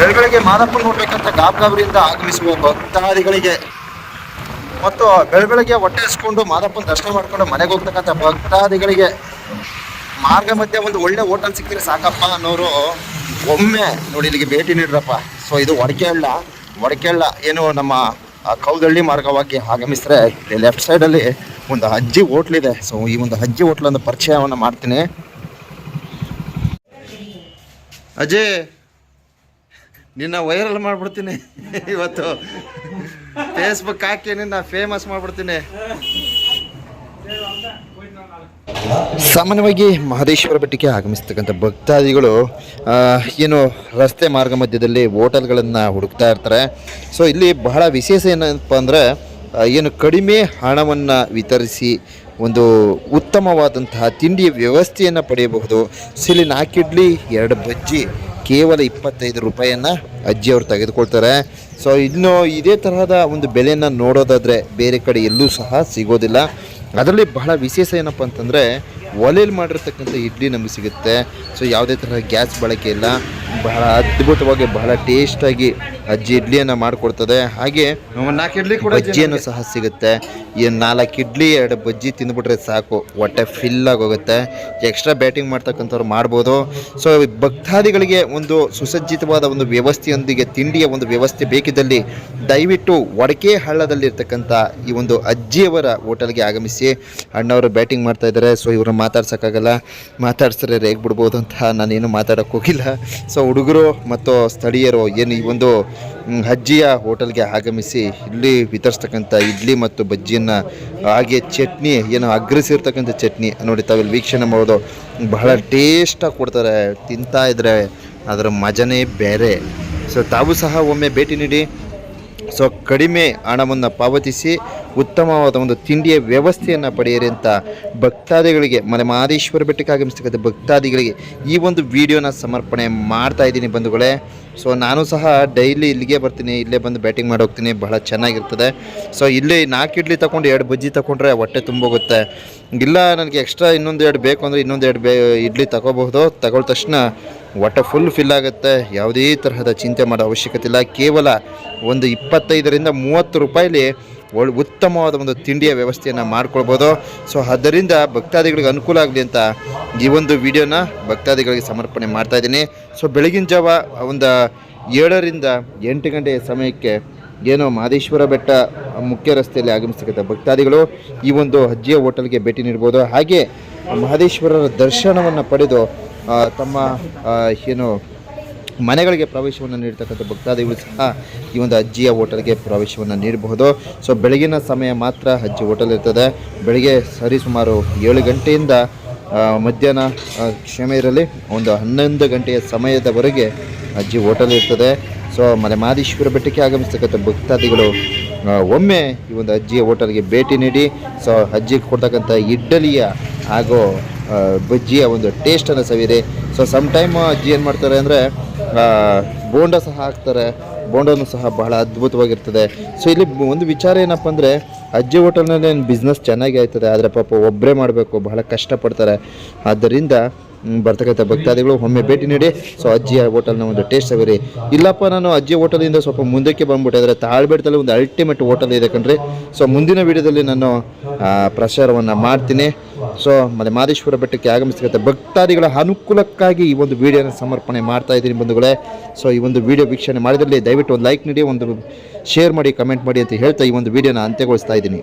ಬೆಳಗಳಿಗೆ ಮಾದಪ್ಪನ ನೋಡ್ಬೇಕಂತ ಗಾಬಗಾಬರಿಯಿಂದ ಆಗಮಿಸುವ ಭಕ್ತಾದಿಗಳಿಗೆ ಮತ್ತು ಬೆಳಬೆಳಗ್ಗೆ ಹೊಟ್ಟೆ ಹಸ್ಕೊಂಡು ಮಾದಪ್ಪನ ದರ್ಶನ ಮಾಡ್ಕೊಂಡು ಮನೆಗೆ ಹೋಗ್ತಕ್ಕಂಥ ಭಕ್ತಾದಿಗಳಿಗೆ ಮಾರ್ಗ ಮಧ್ಯೆ ಒಂದು ಒಳ್ಳೆ ಹೋಟೆಲ್ ಸಿಕ್ಕಿದ್ರೆ ಸಾಕಪ್ಪ ಅನ್ನೋರು ಒಮ್ಮೆ ನೋಡಿ ಇಲ್ಲಿಗೆ ಭೇಟಿ ನೀಡ್ರಪ್ಪ. ಸೊ ಇದು ಒಡಕೆಹಳ್ಳ. ಒಡಕೆಹಳ್ಳ ಏನು ನಮ್ಮ ಕೌದಳ್ಳಿ ಮಾರ್ಗವಾಗಿ ಆಗಮಿಸಿದ್ರೆ ಲೆಫ್ಟ್ ಸೈಡಲ್ಲಿ ಒಂದು ಅಜ್ಜಿ ಇದೆ. ಸೊ ಈ ಒಂದು ಅಜ್ಜಿ ಹೋಟ್ಲನ್ನು ಪರಿಚಯವನ್ನು ಮಾಡ್ತೀನಿ. ಅಜಯ್ ನಿನ್ನ ವೈರಲ್ ಮಾಡ್ಬಿಡ್ತೀನಿ. ಇವತ್ತು ಫೇಸ್ಬುಕ್ ಹಾಕಿ ನಿನ್ನ ಫೇಮಸ್ ಮಾಡ್ಬಿಡ್ತೀನಿ. ಸಾಮಾನ್ಯವಾಗಿ ಮಹದೇಶ್ವರ ಬೆಟ್ಟಕ್ಕೆ ಆಗಮಿಸ್ತಕ್ಕಂಥ ಭಕ್ತಾದಿಗಳು ಏನು ರಸ್ತೆ ಮಾರ್ಗ ಮಧ್ಯದಲ್ಲಿ ಹೋಟೆಲ್ಗಳನ್ನು ಹುಡುಕ್ತಾ ಇರ್ತಾರೆ. ಸೊ ಇಲ್ಲಿ ಬಹಳ ವಿಶೇಷ ಏನಪ್ಪ ಅಂದರೆ ಏನು ಕಡಿಮೆ ಹಣವನ್ನು ವಿತರಿಸಿ ಒಂದು ಉತ್ತಮವಾದಂತಹ ತಿಂಡಿಯ ವ್ಯವಸ್ಥೆಯನ್ನು ಪಡೆಯಬಹುದು. ಸೊ ಇಲ್ಲಿ ನಾಲ್ಕು ಎರಡು ಬಜ್ಜಿ. ಕೇವಲ ಇಪ್ಪತ್ತೈದು ರೂಪಾಯಿಯನ್ನು ಅಜ್ಜಿಯವರು ತೆಗೆದುಕೊಳ್ತಾರೆ. ಸೊ ಇನ್ನು ಇದೇ ತರಹದ ಒಂದು ಬೆಲೆಯನ್ನು ನೋಡೋದಾದರೆ ಬೇರೆ ಕಡೆ ಎಲ್ಲೂ ಸಹ ಸಿಗೋದಿಲ್ಲ. ಅದರಲ್ಲಿ ಬಹಳ ವಿಶೇಷ ಏನಪ್ಪ ಅಂತಂದರೆ ಒಲೆಯಲ್ಲಿ ಮಾಡಿರ್ತಕ್ಕಂಥ ಇಡ್ಲಿ ನಮಗೆ ಸಿಗುತ್ತೆ. ಸೊ ಯಾವುದೇ ತರಹ ಗ್ಯಾಸ್ ಬಳಕೆ ಇಲ್ಲ. ಬಹಳ ಅದ್ಭುತವಾಗಿ, ಬಹಳ ಟೇಸ್ಟಾಗಿ ಅಜ್ಜಿ ಇಡ್ಲಿಯನ್ನು ಮಾಡಿಕೊಡ್ತದೆ. ಹಾಗೆ ನಾಲ್ಕು ಇಡ್ಲಿ ಕೂಡ ಬಜ್ಜಿಯನ್ನು ಸಹ ಸಿಗುತ್ತೆ. ಈ ನಾಲ್ಕು ಇಡ್ಲಿ ಎರಡು ಬಜ್ಜಿ ತಿಂದ್ಬಿಟ್ರೆ ಸಾಕು. ಹೊಟ್ಟೆ ಫಿಲ್ ಹೋಗುತ್ತೆ. ಎಕ್ಸ್ಟ್ರಾ ಬ್ಯಾಟಿಂಗ್ ಮಾಡ್ತಕ್ಕಂಥವ್ರು ಮಾಡ್ಬೋದು. ಸೊ ಭಕ್ತಾದಿಗಳಿಗೆ ಒಂದು ಸುಸಜ್ಜಿತವಾದ ಒಂದು ವ್ಯವಸ್ಥೆಯೊಂದಿಗೆ ತಿಂಡಿಯ ಒಂದು ವ್ಯವಸ್ಥೆ ಬೇಕಿದ್ದಲ್ಲಿ ದಯವಿಟ್ಟು ಒಡಕೆ ಹಳ್ಳದಲ್ಲಿರ್ತಕ್ಕಂಥ ಈ ಒಂದು ಅಜ್ಜಿಯವರ ಹೋಟೆಲ್ಗೆ ಆಗಮಿಸಿ. ಅಣ್ಣವರು ಬ್ಯಾಟಿಂಗ್ ಮಾಡ್ತಾ ಇದ್ದಾರೆ. ಸೊ ಇವ್ರನ್ನ ಮಾತಾಡ್ಸೋಕ್ಕಾಗಲ್ಲ. ಮಾತಾಡ್ಸಿದ್ರೆ ಹೇಗೆ ಬಿಡ್ಬೋದು ಅಂತ ನಾನೇನು ಮಾತಾಡೋಕ್ಕೋಗಿಲ್ಲ ಸೊ ಹುಡುಗರು ಮತ್ತು ಸ್ಥಳೀಯರು ಏನು ಈ ಒಂದು ಅಜ್ಜಿಯ ಹೋಟೆಲ್ಗೆ ಆಗಮಿಸಿ ಇಲ್ಲಿ ವಿತರಿಸ್ತಕ್ಕಂಥ ಇಡ್ಲಿ ಮತ್ತು ಬಜ್ಜಿಯನ್ನು, ಹಾಗೆ ಚಟ್ನಿ, ಏನು ಅಗ್ರಸಿರ್ತಕ್ಕಂಥ ಚಟ್ನಿ ನೋಡಿ ತಾವಿಲ್ಲಿ ವೀಕ್ಷಣೆ ಮಾಡೋದು. ಬಹಳ ಟೇಸ್ಟಾಗಿ ಕೊಡ್ತಾರೆ, ತಿಂತಾ ಇದ್ರೆ ಅದರ ಮಜನೇ ಬೇರೆ. ಸೊ ತಾವು ಸಹ ಒಮ್ಮೆ ಭೇಟಿ ನೀಡಿ. ಸೊ ಕಡಿಮೆ ಹಣವನ್ನು ಪಾವತಿಸಿ, ಉತ್ತಮವಾದ ಒಂದು ತಿಂಡಿಯ ವ್ಯವಸ್ಥೆಯನ್ನು ಪಡೆಯಿರಿ ಅಂತ ಭಕ್ತಾದಿಗಳಿಗೆ ಮನೆ ಮಹದೇಶ್ವರ ಬೆಟ್ಟಕ್ಕೆ ಆಗಮಿಸ್ತಕ್ಕಂಥ ಭಕ್ತಾದಿಗಳಿಗೆ ಈ ಒಂದು ವಿಡಿಯೋನ ಸಮರ್ಪಣೆ ಮಾಡ್ತಾ ಇದ್ದೀನಿ ಬಂಧುಗಳೇ. ಸೊ ನಾನು ಸಹ ಡೈಲಿ ಇಲ್ಲಿಗೆ ಬರ್ತೀನಿ, ಇಲ್ಲೇ ಬಂದು ಬ್ಯಾಟಿಂಗ್ ಮಾಡಿ ಹೋಗ್ತೀನಿ, ಬಹಳ ಚೆನ್ನಾಗಿರ್ತದೆ. ಸೊ ಇಲ್ಲಿ ನಾಲ್ಕು ಇಡ್ಲಿ ತಗೊಂಡು ಎರಡು ಬಜ್ಜಿ ತಗೊಂಡ್ರೆ ಹೊಟ್ಟೆ ತುಂಬೋಗುತ್ತೆ. ಇಲ್ಲ, ನನಗೆ ಎಕ್ಸ್ಟ್ರಾ ಇನ್ನೊಂದು ಎರಡು ಬೇಕು ಅಂದರೆ ಇನ್ನೊಂದು ಎರಡು ಬೇ ಇಡ್ಲಿ ತಗೋಬಹುದು. ತಗೊಳ್ಳ ತಕ್ಷಣ ಹೊಟ್ಟೆ ಫುಲ್ ಫಿಲ್ ಆಗುತ್ತೆ. ಯಾವುದೇ ತರಹದ ಚಿಂತೆ ಮಾಡೋ ಅವಶ್ಯಕತೆ ಇಲ್ಲ. ಕೇವಲ ಒಂದು ಇಪ್ಪತ್ತೈದರಿಂದ ಮೂವತ್ತು ರೂಪಾಯಿಲಿ ಒಳ್ ಉತ್ತಮವಾದ ಒಂದು ತಿಂಡಿಯ ವ್ಯವಸ್ಥೆಯನ್ನು ಮಾಡ್ಕೊಳ್ಬೋದು. ಸೊ ಅದರಿಂದ ಭಕ್ತಾದಿಗಳಿಗೆ ಅನುಕೂಲ ಆಗಲಿ ಅಂತ ಈ ಒಂದು ವಿಡಿಯೋನ ಭಕ್ತಾದಿಗಳಿಗೆ ಸಮರ್ಪಣೆ ಮಾಡ್ತಾ ಇದ್ದೀನಿ. ಸೊ ಬೆಳಗಿನ ಜಾವ ಒಂದು ಏಳರಿಂದ ಎಂಟು ಗಂಟೆಯ ಸಮಯಕ್ಕೆ ಏನೋ ಮಾದೇಶ್ವರ ಬೆಟ್ಟ ಮುಖ್ಯ ರಸ್ತೆಯಲ್ಲಿ ಆಗಮಿಸ್ತಕ್ಕಂಥ ಭಕ್ತಾದಿಗಳು ಈ ಒಂದು ಅಜ್ಜಿಯ ಹೋಟೆಲ್ಗೆ ಭೇಟಿ ನೀಡ್ಬೋದು. ಹಾಗೆ ಮಹದೇಶ್ವರರ ದರ್ಶನವನ್ನು ಪಡೆದು ತಮ್ಮ ಏನು ಮನೆಗಳಿಗೆ ಪ್ರವೇಶವನ್ನು ನೀಡ್ತಕ್ಕಂಥ ಭಕ್ತಾದಿಗಳು ಸಹ ಈ ಒಂದು ಅಜ್ಜಿಯ ಹೋಟೆಲ್ಗೆ ಪ್ರವೇಶವನ್ನು ನೀಡಬಹುದು. ಸೊ ಬೆಳಗಿನ ಸಮಯ ಮಾತ್ರ ಅಜ್ಜಿ ಹೋಟೆಲ್ ಇರ್ತದೆ. ಬೆಳಿಗ್ಗೆ ಸರಿಸುಮಾರು ಏಳು ಗಂಟೆಯಿಂದ ಮಧ್ಯಾಹ್ನ ಆ, ಕ್ಷಮೆ ಇರಲಿ ಒಂದು ಹನ್ನೊಂದು ಗಂಟೆಯ ಸಮಯದವರೆಗೆ ಅಜ್ಜಿ ಹೋಟೆಲ್ ಇರ್ತದೆ. ಸೊ ಮಲೆ ಮಹದೇಶ್ವರ ಬೆಟ್ಟಕ್ಕೆ ಆಗಮಿಸ್ತಕ್ಕಂಥ ಭಕ್ತಾದಿಗಳು ಒಮ್ಮೆ ಈ ಒಂದು ಅಜ್ಜಿಯ ಹೋಟೆಲ್ಗೆ ಭೇಟಿ ನೀಡಿ ಸೊ ಅಜ್ಜಿಗೆ ಕೊಡ್ತಕ್ಕಂಥ ಇಡ್ಡಲಿಯ ಹಾಗೂ ಬಜ್ಜಿಯ ಒಂದು ಟೇಸ್ಟನ್ನು ಸವಿರಿ ಸೊ ಸಮ್ ಟೈಮ್ ಅಜ್ಜಿ ಏನು ಮಾಡ್ತಾರೆ ಅಂದರೆ ಬೋಂಡ ಸಹ ಹಾಕ್ತಾರೆ. ಬೋಂಡನು ಸಹ ಬಹಳ ಅದ್ಭುತವಾಗಿರ್ತದೆ. ಸೊ ಇಲ್ಲಿ ಒಂದು ವಿಚಾರ ಏನಪ್ಪ ಅಂದರೆ, ಅಜ್ಜಿ ಹೋಟೆಲ್ನಲ್ಲಿ ಏನು ಬಿಸ್ನೆಸ್ ಚೆನ್ನಾಗಿ ಆಯ್ತದೆ, ಆದರೆ ಪಾಪ ಒಬ್ಬರೇ ಮಾಡಬೇಕು, ಬಹಳ ಕಷ್ಟಪಡ್ತಾರೆ. ಆದ್ದರಿಂದ ಬರ್ತಕ್ಕಂಥ ಭಕ್ತಾದಿಗಳು ಒಮ್ಮೆ ಭೇಟಿ ನೀಡಿ. ಸೊ, ಅಜ್ಜಿಯ ಹೋಟೆಲ್ನ ಒಂದು ಟೇಸ್ಟ್ ಸವಿರಿ. ಇಲ್ಲಪ್ಪ, ನಾನು ಅಜ್ಜಿ ಹೋಟೆಲಿಂದ ಸ್ವಲ್ಪ ಮುಂದಕ್ಕೆ ಬಂದ್ಬಿಟ್ಟಿದ್ರೆ ತಾಳ್ಬೇಟದಲ್ಲಿ ಒಂದು ಅಲ್ಟಿಮೇಟ್ ಹೋಟೆಲ್ ಇದೆ ಕಣ್ರಿ. ಸೊ, ಮುಂದಿನ ವಿಡಿಯೋದಲ್ಲಿ ನಾನು ಪ್ರಸಾರವನ್ನು ಮಾಡ್ತೀನಿ. ಸೊ, ಮತ್ತೆ ಮಾದೇಶ್ವರ ಬೆಟ್ಟಕ್ಕೆ ಆಗಮಿಸ್ತಕ್ಕಂಥ ಭಕ್ತಾದಿಗಳ ಅನುಕೂಲಕ್ಕಾಗಿ ಈ ಒಂದು ವಿಡಿಯೋನ ಸಮರ್ಪಣೆ ಮಾಡ್ತಾ ಇದ್ದೀನಿ ಬಂಧುಗಳೇ. ಸೊ, ಈ ಒಂದು ವಿಡಿಯೋ ವೀಕ್ಷಣೆ ಮಾಡಿದಲ್ಲಿ ದಯವಿಟ್ಟು ಒಂದು ಲೈಕ್ ನೀಡಿ, ಒಂದು ಶೇರ್ ಮಾಡಿ ಕಮೆಂಟ್ ಮಾಡಿ ಅಂತ ಹೇಳ್ತಾ ಈ ಒಂದು ವಿಡಿಯೋನ ಅಂತ್ಯಗೊಳಿಸ್ತಾ ಇದ್ದೀನಿ.